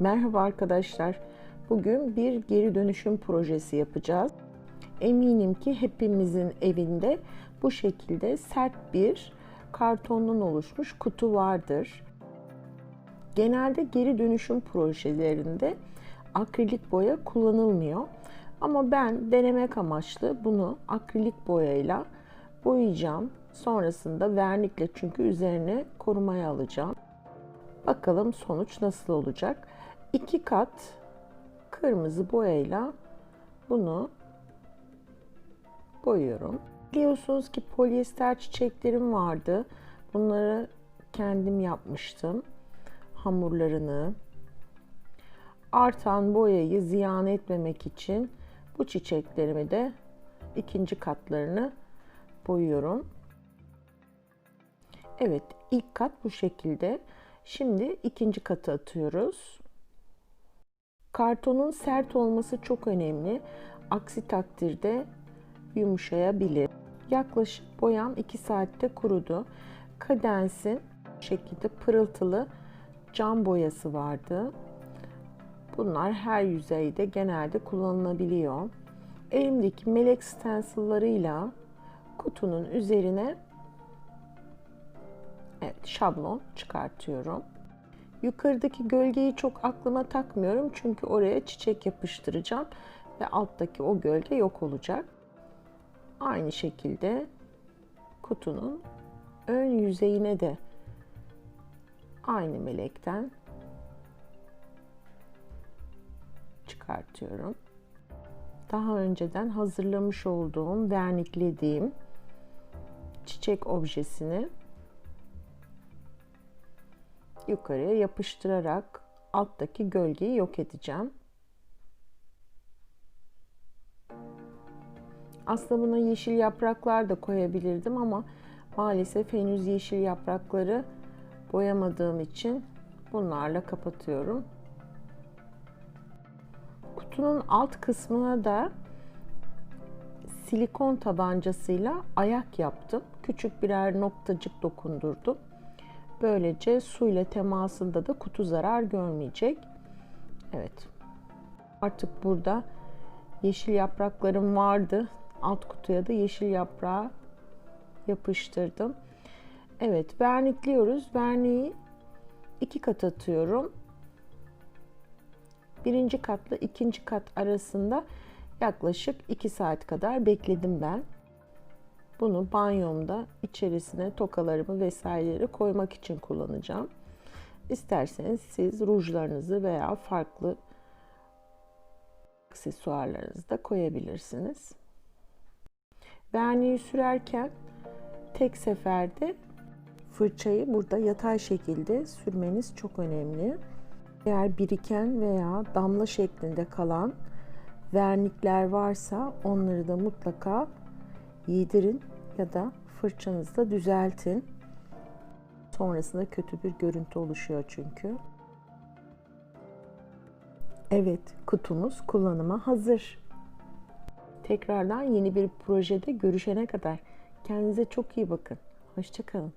Merhaba arkadaşlar. Bugün bir geri dönüşüm projesi yapacağız. Eminim ki hepimizin evinde bu şekilde sert bir kartondan oluşmuş kutu vardır. Genelde geri dönüşüm projelerinde akrilik boya kullanılmıyor. Ama ben denemek amaçlı bunu akrilik boyayla boyayacağım. Sonrasında vernikle çünkü üzerine korumaya alacağım. Bakalım sonuç nasıl olacak. İki kat kırmızı boyayla bunu boyuyorum. Biliyorsunuz ki polyester çiçeklerim vardı. Bunları kendim yapmıştım. Hamurlarını. Artan boyayı ziyan etmemek için bu çiçeklerimi de ikinci katlarını boyuyorum. Evet, ilk kat bu şekilde. Şimdi ikinci katı atıyoruz. Kartonun sert olması çok önemli. Aksi takdirde yumuşayabilir. Yaklaşık boyam 2 saatte kurudu. Kadens'in şekilde pırıltılı cam boyası vardı. Bunlar her yüzeyde genelde kullanılabiliyor. Elimdeki melek stencil'larıyla kutunun üzerine Evet, şablon çıkartıyorum. Yukarıdaki gölgeyi çok aklıma takmıyorum çünkü oraya çiçek yapıştıracağım ve alttaki o gölge yok olacak. Aynı şekilde kutunun ön yüzeyine de aynı melekten çıkartıyorum. Daha önceden hazırlamış olduğum, verniklediğim çiçek objesini yukarıya yapıştırarak alttaki gölgeyi yok edeceğim. Aslında buna yeşil yapraklar da koyabilirdim ama maalesef henüz yeşil yaprakları boyamadığım için bunlarla kapatıyorum. Kutunun alt kısmına da silikon tabancasıyla ayak yaptım. Küçük birer noktacık dokundurdum. Böylece su ile temasında da kutu zarar görmeyecek. Evet. Artık burada yeşil yapraklarım vardı. Alt kutuya da yeşil yaprağı yapıştırdım. Evet, vernikliyoruz. Verniği iki kat atıyorum. Birinci katla ikinci kat arasında yaklaşık 2 saat kadar bekledim ben. Bunu banyomda içerisine tokalarımı vesaireleri koymak için kullanacağım. İsterseniz siz rujlarınızı veya farklı aksesuarlarınızı da koyabilirsiniz. Verniği sürerken tek seferde fırçayı burada yatay şekilde sürmeniz çok önemli. Eğer biriken veya damla şeklinde kalan vernikler varsa onları da mutlaka yedirin ya da fırçanızla düzeltin. Sonrasında kötü bir görüntü oluşuyor çünkü. Evet, kutumuz kullanıma hazır. Tekrardan yeni bir projede görüşene kadar kendinize çok iyi bakın. Hoşçakalın.